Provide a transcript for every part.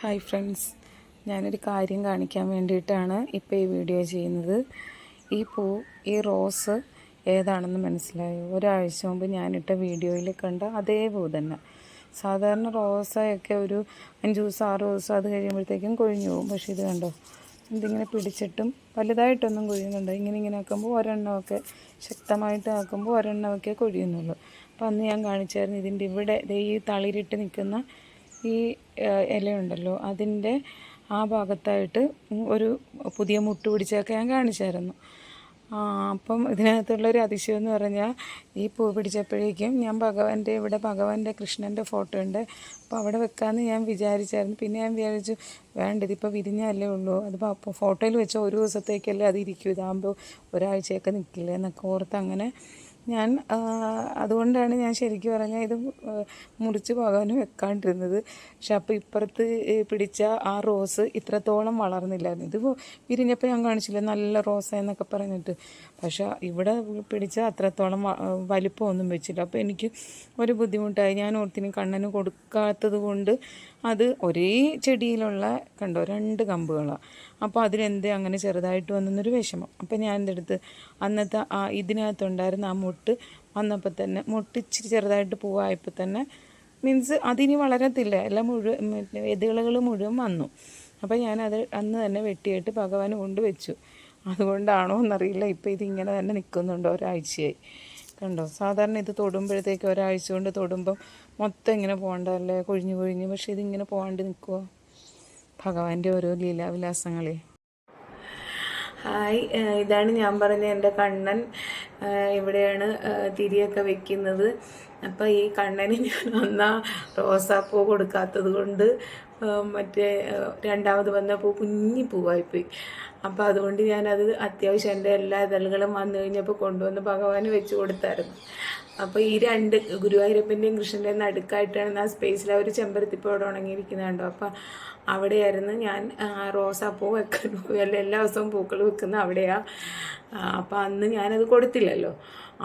Hi friends ഞാനൊരു കാര്യം കാണിക്കാൻ വേണ്ടിയിട്ടാണ് ഇപ്പോൾ ഈ വീഡിയോ ചെയ്യുന്നത്. ഈ പൂ ഈ റോസ് ഏതാണെന്ന് മനസ്സിലായോ? ഒരാഴ്ച മുമ്പ് ഞാനിട്ട വീഡിയോയിൽ കണ്ട അതേ പൂ തന്നെ. സാധാരണ റോസയൊക്കെ ഒരു അഞ്ച് ദിവസം ആറ് ദിവസം അത് കഴിയുമ്പോഴത്തേക്കും കൊഴിഞ്ഞു പോകും. പക്ഷേ ഇത് കണ്ടോ? ഇതിങ്ങനെ പിടിച്ചിട്ടും വലുതായിട്ടൊന്നും കൊഴിയുന്നുണ്ട്. ഇങ്ങനെ ഇങ്ങനെ ആക്കുമ്പോൾ ഒരെണ്ണമൊക്കെ ശക്തമായിട്ട് ആക്കുമ്പോൾ ഒരെണ്ണമൊക്കെ കൊഴിയുന്നുള്ളൂ. അപ്പോൾ അന്ന് ഞാൻ കാണിച്ചായിരുന്നു ഇതിന്റെ ഇവിടെ ഈ തളിരിട്ട് നിൽക്കുന്ന ഈ ഇലയുണ്ടല്ലോ അതിന്റെ ആ ഭാഗത്തായിട്ട് ഒരു പുതിയ മുട്ട് പിടിച്ചൊക്കെ ഞാൻ കാണിച്ചായിരുന്നു. അപ്പം ഇതിനകത്തുള്ളൊരു അതിശയം എന്ന് പറഞ്ഞാൽ ഈ പൂ പിടിച്ചപ്പോഴേക്കും ഞാൻ ഭഗവാന്റെ ഇവിടെ ഭഗവാന്റെ കൃഷ്ണന്റെ ഫോട്ടോ ഉണ്ട്. അപ്പോൾ അവിടെ വെക്കാമെന്ന് ഞാൻ വിചാരിച്ചായിരുന്നു. പിന്നെ ഞാൻ വിചാരിച്ചു വേണ്ട ഇതിപ്പോൾ വിരിഞ്ഞല്ലേ ഉള്ളൂ. അതിപ്പോൾ അപ്പോൾ ഫോട്ടോയിൽ വെച്ച ഒരു ദിവസത്തേക്കല്ലേ അത് ഇരിക്കും. ഇതാകുമ്പോൾ ഒരാഴ്ചയൊക്കെ നിൽക്കില്ലേ എന്നൊക്കെ ഓർത്ത് അങ്ങനെ ഞാൻ അതുകൊണ്ടാണ് ഞാൻ ശരിക്കും പറഞ്ഞാൽ ഇത് മുറിച്ച് പോകാനും വെക്കാണ്ടിരുന്നത്. പക്ഷെ അപ്പോൾ ഇപ്പുറത്ത് പിടിച്ച ആ റോസ് ഇത്രത്തോളം വളർന്നില്ലായിരുന്നു. ഇത് വിരിഞ്ഞപ്പോൾ ഞാൻ കാണിച്ചില്ല നല്ല റോസ എന്നൊക്കെ പറഞ്ഞിട്ട്. പക്ഷെ ഇവിടെ പിടിച്ച അത്രത്തോളം വലിപ്പമൊന്നും വെച്ചില്ല. അപ്പോൾ എനിക്ക് ഒരു ബുദ്ധിമുട്ടായി. ഞാൻ ഓർത്തിന് കണ്ണന് കൊടുക്കാത്തത് കൊണ്ട് അത് ഒരേ ചെടിയിലുള്ള കണ്ടോ രണ്ട് കമ്പുകളാണ് അപ്പോൾ അതിലെന്തേ അങ്ങനെ ചെറുതായിട്ട് വന്നൊരു വിഷമം. അപ്പോൾ ഞാൻ എന്തെടുത്ത് അന്നത്തെ ആ ഇതിനകത്തുണ്ടായിരുന്ന ആ മുട്ട് വന്നപ്പോൾ തന്നെ മുട്ട് ഇച്ചിരി ചെറുതായിട്ട് പൂവായപ്പോൾ തന്നെ മീൻസ് അതിനി വളരത്തില്ല. എല്ലാം മുഴുവൻ എതിളുകൾ മുഴുവൻ വന്നു. അപ്പോൾ ഞാനത് അന്ന് തന്നെ വെട്ടിയിട്ട് ഭഗവാൻ കൊണ്ടുവച്ചു അതുകൊണ്ടാണോ എന്നറിയില്ല. ഇപ്പോൾ ഇതിങ്ങനെ തന്നെ നിൽക്കുന്നുണ്ട് ഒരാഴ്ചയായി. കണ്ടോ? സാധാരണ ഇത് തൊടുമ്പോഴത്തേക്ക് ഒരാഴ്ച കൊണ്ട് തൊടുമ്പം മൊത്തം ഇങ്ങനെ പോകണ്ടല്ലേ? കൊഴിഞ്ഞു കൊഴിഞ്ഞ്. പക്ഷേ ഇതിങ്ങനെ പോകാണ്ട് നിൽക്കുമോ ഭഗവാന്റെ ഓരോ ലീലാവിലാസങ്ങളെ. ഹായ്. ഇതാണ് ഞാൻ പറഞ്ഞ എന്റെ കണ്ണൻ. ഇവിടെയാണ് തിരിയൊക്കെ വെക്കുന്നത്. അപ്പോൾ ഈ കണ്ണന് ഞാൻ ഒന്നാ റോസാപ്പൂ കൊടുക്കാത്തത് കൊണ്ട് മറ്റേ രണ്ടാമത് വന്ന പൂ കുഞ്ഞി പൂവായിപ്പോയി. അപ്പോൾ അതുകൊണ്ട് ഞാനത് അത്യാവശ്യം എന്റെ എല്ലാ ഇതളുകളും വന്നു കഴിഞ്ഞപ്പോൾ കൊണ്ടുവന്ന് ഭഗവാന് വെച്ച് കൊടുത്തായിരുന്നു. അപ്പോൾ ഈ രണ്ട് ഗുരുവായൂരപ്പന്റെയും കൃഷ്ണന്റെയും നടുക്കായിട്ടാണ് ആ സ്പേസിൽ അവർ ചെമ്പരത്തിപ്പോടെ കണ്ടോ അപ്പോൾ അവിടെയായിരുന്നു ഞാൻ റോസാപ്പൂ വെക്കുന്നു എല്ലാ ദിവസവും പൂക്കൾ വെക്കുന്ന അവിടെയാ. അപ്പോൾ അന്ന് ഞാനത് കൊടുത്തില്ലല്ലോ.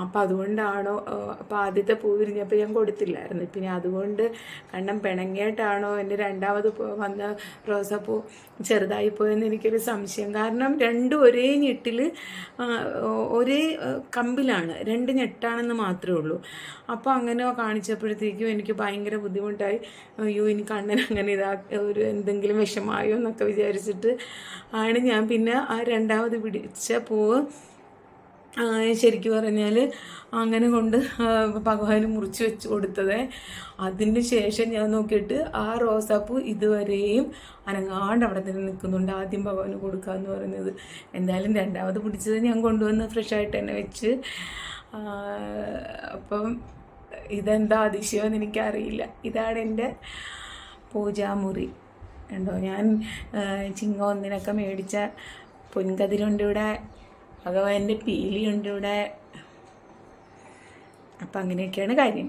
അപ്പം അതുകൊണ്ടാണോ അപ്പം ആദ്യത്തെ പൂ വിരിഞ്ഞപ്പോൾ ഞാൻ കൊടുത്തില്ലായിരുന്നു. പിന്നെ അതുകൊണ്ട് കണ്ണം പിണങ്ങിയിട്ടാണോ എന്റെ രണ്ടാമത് പൂ- വന്ന റോസാപ്പൂ ചെറുതായി പോയെന്ന് എനിക്കൊരു സംശയം. കാരണം രണ്ടും ഒരേ ഞെട്ടിൽ ഒരേ കമ്പിലാണ്. രണ്ട് ഞെട്ടാണെന്ന് മാത്രമേ ഉള്ളൂ. അപ്പോൾ അങ്ങനെ കാണിച്ചപ്പോഴത്തേക്കും എനിക്ക് ഭയങ്കര ബുദ്ധിമുട്ടായി. അയ്യോ ഇനി കണ്ണൻ അങ്ങനെ ഇതാ ഒരു എന്തെങ്കിലും വിഷമായോ എന്നൊക്കെ വിചാരിച്ചിട്ട് ആണ് ഞാൻ പിന്നെ ആ രണ്ടാമത് പിടിച്ച പൂവ് ശരിക്കും പറഞ്ഞാൽ അങ്ങനെ കൊണ്ട് ഭഗവാൻ മുറിച്ച് വെച്ച് കൊടുത്തത്. അതിന് ശേഷം ഞാൻ നോക്കിയിട്ട് ആ റോസാപ്പൂ ഇതുവരെയും അനങ്ങാണ്ട് അവിടെ തന്നെ നിൽക്കുന്നുണ്ട്. ആദ്യം ഭഗവാന് കൊടുക്കാമെന്ന് പറയുന്നത്. എന്തായാലും രണ്ടാമത് പിടിച്ചത് ഞാൻ കൊണ്ടുവന്ന് ഫ്രഷായിട്ട് തന്നെ വെച്ച്. അപ്പം ഇതെന്താ അതിശയമെന്ന് എനിക്കറിയില്ല. ഇതാണ് എന്റെ പൂജാമുറി. കണ്ടോ? ഞാൻ ചിങ്ങ ഒന്നിനൊക്കെ മേടിച്ച പൊൻകതിരുണ്ട് ഇവിടെ. ഭഗവാന്റെ പീലിയുണ്ട് ഇവിടെ. അപ്പം അങ്ങനെയൊക്കെയാണ് കാര്യം.